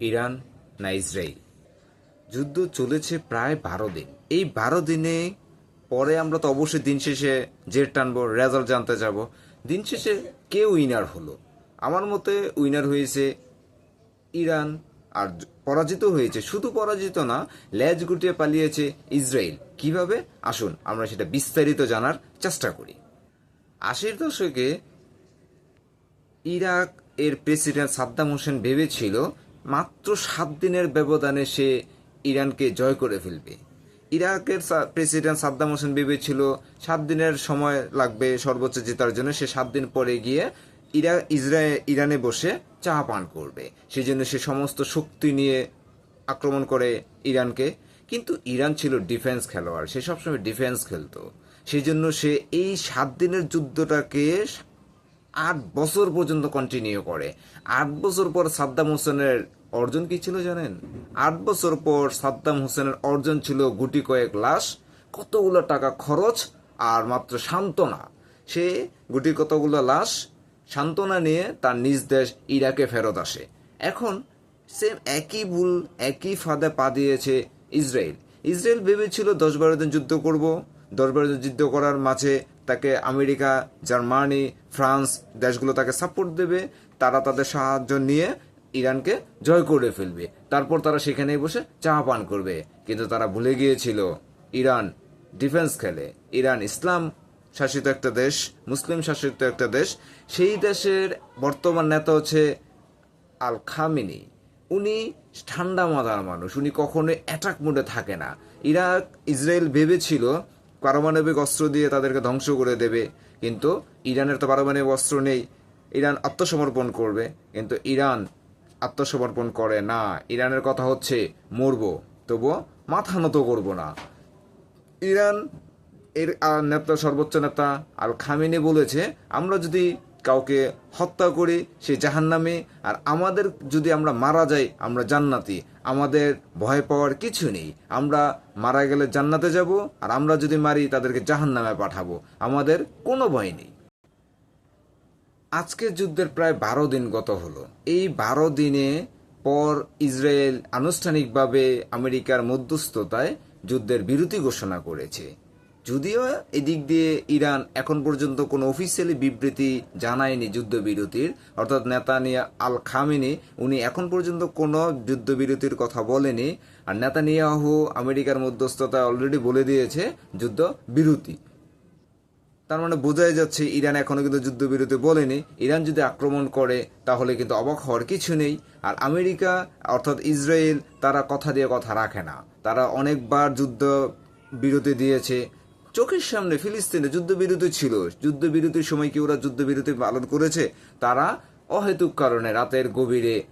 Iran না Israel. যুদ্ধ চলেছে প্রায় বারো দিন। এই বারো দিনে পরে আমরা তো অবশ্যই দিন শেষে জেট টানবো, রেজাল্ট জানতে যাব। দিন শেষে কে উইনার হলো? আমার মতে উইনার হয়েছে ইরান আর পরাজিত হয়েছে। শুধু পরাজিত না ল্যাজ গুটিয়ে পালিয়েছে ইসরায়েল। কীভাবে? আসুন, আমরা সেটা বিস্তারিত জানার চেষ্টা করি। আশির দশকে ইরাক এর প্রেসিডেন্ট সাদ্দাম হোসেন ভেবেছিল মাত্র সাত দিনের ব্যবধানে সে ইরানকে জয় করে ফেলবে। ইরাকের প্রেসিডেন্ট সাদ্দাম হোসেন ভেবেছিল সাত দিনের সময় লাগবে সর্বোচ্চ জেতার জন্য। সে সাত দিন পরে গিয়ে ইরা ইসরায়েল ইরানে বসে চা পান করবে। সেই জন্য সে সমস্ত শক্তি নিয়ে আক্রমণ করে ইরানকে। কিন্তু ইরান ছিল ডিফেন্স খেলোয়াড়, সে সবসময় ডিফেন্স খেলতো। সেই জন্য সে এই সাত দিনের যুদ্ধটাকে আট বছর পর্যন্ত কন্টিনিউ করে। আট বছর পর সাদ্দাম হোসেনের অর্জন কি ছিল জানেন? আট বছর পর সাদ্দাম হোসেনের অর্জন ছিল গুটি কয়েক লাশ, কতগুলো টাকা খরচ আর মাত্র সান্ত্বনা। সে গুটি কতগুলো লাশ, সান্ত্বনা নিয়ে তার নিজ দেশ ইরাকে ফেরত আসে। এখন সেম একই ভুল, একই ফাঁদে পা দিয়েছে ইসরায়েল। ইসরায়েল ভেবেছিল দশ বারো দিন যুদ্ধ করব, দশ বারো দিন যুদ্ধ করার মাঝে তাকে আমেরিকা, জার্মানি, ফ্রান্স দেশগুলো তাকে সাপোর্ট দেবে, তারা তাদের সাহায্য নিয়ে ইরানকে জয় করে ফেলবে। তারপর তারা সেখানে বসে চা পান করবে। কিন্তু তারা ভুলে গিয়েছিল, ইরান ডিফেন্স খেলে। ইরান ইসলাম শাসিত একটা দেশ, মুসলিম শাসিত একটা দেশ। সেই দেশের বর্তমান নেতা হচ্ছে আল খামিনি উনি ঠান্ডা মাথার মানুষ, উনি কখনোই অ্যাটাক মোডে থাকে না। ইরাক, ইসরায়েল ভেবেছিল পারমাণবিক অস্ত্র দিয়ে তাদেরকে ধ্বংস করে দেবে। কিন্তু ইরানের তো পারমাণবিক অস্ত্র নেই। ইরান আত্মসমর্পণ করবে। কিন্তু ইরান আত্মসমর্পণ করে না। ইরানের কথা হচ্ছে, মরবো, তবুও মাথা নত করব না। ইরান এর নেতা, সর্বোচ্চ নেতা আল খামিনি বলেছে, আমরা যদি কাউকে হত্যা করি, সে জাহান্নামে, আর আমাদের যদি আমরা মারা যাই, আমরা জান্নাতি। আমাদের ভয় পাওয়ার কিছু নেই। আমরা মারা গেলে জান্নাতে যাব, আর আমরা যদি মারি তাদেরকে জাহান নামে পাঠাবো। আমাদের কোনো ভয় নেই। আজকের যুদ্ধের প্রায় বারো দিন গত হলো। এই বারো দিনে পর ইসরায়েল আনুষ্ঠানিকভাবে আমেরিকার মধ্যস্থতায় যুদ্ধের বিরতি ঘোষণা করেছে। যদিও এদিক দিয়ে ইরান এখন পর্যন্ত কোনো অফিসিয়ালি বিবৃতি জানায়নি যুদ্ধবিরতির, অর্থাৎ নেতানিয়া আল খামিনি উনি এখন পর্যন্ত কোনো যুদ্ধবিরতির কথা বলেনি। আর নেতানিয়াহু আমেরিকার মধ্যস্থতায় অলরেডি বলে দিয়েছে যুদ্ধ বিরতি তার মানে বোঝাই যাচ্ছে ইরান এখনও কিন্তু যুদ্ধবিরতি বলেনি। ইরান যদি আক্রমণ করে, তাহলে কিন্তু অবাক হওয়ার কিছু নেই। আর আমেরিকা, অর্থাৎ ইসরায়েল, তারা কথা দিয়ে কথা রাখে না। তারা অনেকবার যুদ্ধ বিরতি দিয়েছে। চোখের সামনে ফিলিস্তিনে যুদ্ধবিরতি ছিল। যুদ্ধবিরতির সময় কি ওরা যুদ্ধবিরতি পালন করেছে? তারা অহেতুক কারণে রাতের গভীরে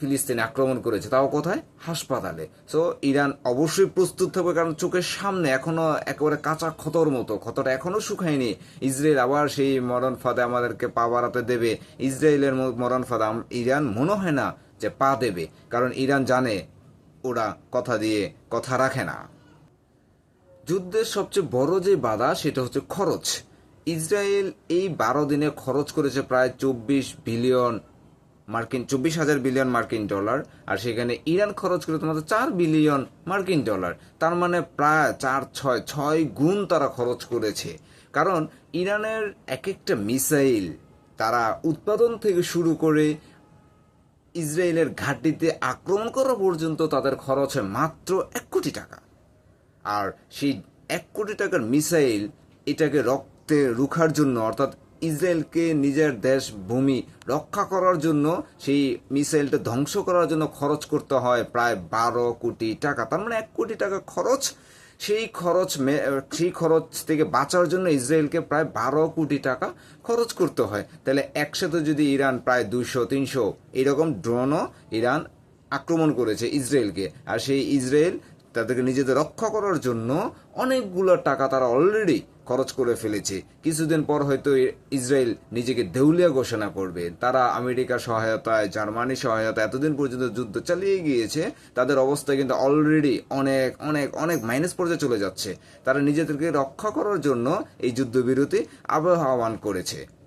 ফিলিস্তিনে আক্রমণ করেছে। তাও কোথায়? হাসপাতালে। সো ইরান অবশ্যই প্রস্তুত থাকবে কারণ চোখের সামনে এখনও একেবারে কাঁচা ক্ষতর মতো। ক্ষতটা এখনও শুকায়নি। ইসরায়েল আবার সেই মরণ ফাঁদে আমাদেরকে পা বাড়াতে দেবে। ইসরায়েলের মরণ ফাঁদে ইরান মনে হয় না যে পা দেবে। কারণ ইরান জানে, ওরা কথা দিয়ে কথা রাখে না। যুদ্ধের সবচেয়ে বড় যে বাধা সেটা হচ্ছে খরচ। ইসরায়েল এই বারো দিনে খরচ করেছে প্রায় চব্বিশ বিলিয়ন মার্কিন, চব্বিশ হাজার বিলিয়ন মার্কিন ডলার, আর সেখানে ইরান খরচ করে মাত্র চার বিলিয়ন মার্কিন ডলার। তার মানে প্রায় চার, ছয় ছয় গুণ তারা খরচ করেছে। কারণ ইরানের এক একটা মিসাইল তারা উৎপাদন থেকে শুরু করে ইসরায়েলের ঘাঁটিতে আক্রমণ করা পর্যন্ত তাদের খরচ হয় মাত্র এক কোটি টাকা। আর সেই এক কোটি টাকার মিসাইল এটাকে রক্তে রুখার জন্য, অর্থাৎ ইসরায়েলকে নিজের দেশ ভূমি রক্ষা করার জন্য সেই মিসাইলটা ধ্বংস করার জন্য খরচ করতে হয় প্রায় বারো কোটি টাকা। তার মানে এক কোটি টাকা খরচ। সেই খরচ সেই খরচ থেকে বাঁচার জন্য ইসরায়েলকে প্রায় বারো কোটি টাকা খরচ করতে হয়। তাহলে একসাথে যদি ইরান প্রায় দুশো তিনশো এরকম ড্রোনও ইরান আক্রমণ করেছে ইসরায়েলকে, আর সেই ইসরায়েল তাদেরকে নিজেদের রক্ষা করার জন্য অনেকগুলো টাকা তারা অলরেডি খরচ করে ফেলেছে। কিছুদিন পর হয়তো ইসরায়েল নিজেকে দেউলিয়া ঘোষণা করবে। তারা আমেরিকার সহায়তায়, জার্মানি সহায়তা এতদিন পর্যন্ত যুদ্ধ চালিয়ে গিয়েছে। তাদের অবস্থা কিন্তু অলরেডি অনেক অনেক অনেক মাইনাস পর্যায়ে চলে যাচ্ছে। তারা নিজেদেরকে রক্ষা করার জন্য এই যুদ্ধবিরতি আবহাওয়ান করেছে।